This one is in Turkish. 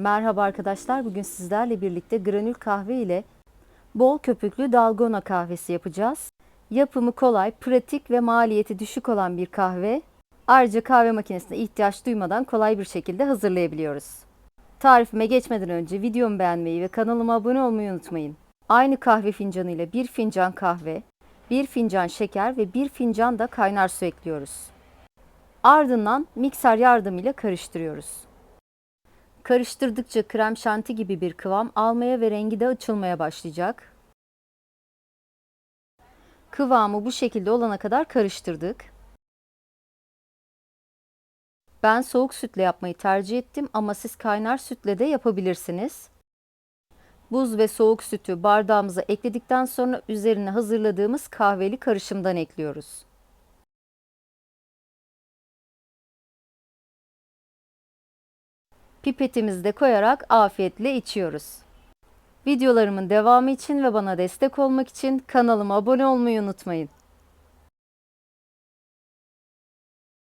Merhaba arkadaşlar. Bugün sizlerle birlikte granül kahve ile bol köpüklü dalgona kahvesi yapacağız. Yapımı kolay, pratik ve maliyeti düşük olan bir kahve. Ayrıca kahve makinesine ihtiyaç duymadan kolay bir şekilde hazırlayabiliyoruz. Tarifime geçmeden önce videomu beğenmeyi ve kanalıma abone olmayı unutmayın. Aynı kahve fincanı ile bir fincan kahve, bir fincan şeker ve bir fincan da kaynar su ekliyoruz. Ardından mikser yardımıyla karıştırıyoruz. Karıştırdıkça krem şanti gibi bir kıvam almaya ve rengi de açılmaya başlayacak. Kıvamı bu şekilde olana kadar karıştırdık. Ben soğuk sütle yapmayı tercih ettim ama siz kaynar sütle de yapabilirsiniz. Buz ve soğuk sütü bardağımıza ekledikten sonra üzerine hazırladığımız kahveli karışımdan ekliyoruz. Pipetimizi de koyarak afiyetle içiyoruz. Videolarımın devamı için ve bana destek olmak için kanalıma abone olmayı unutmayın.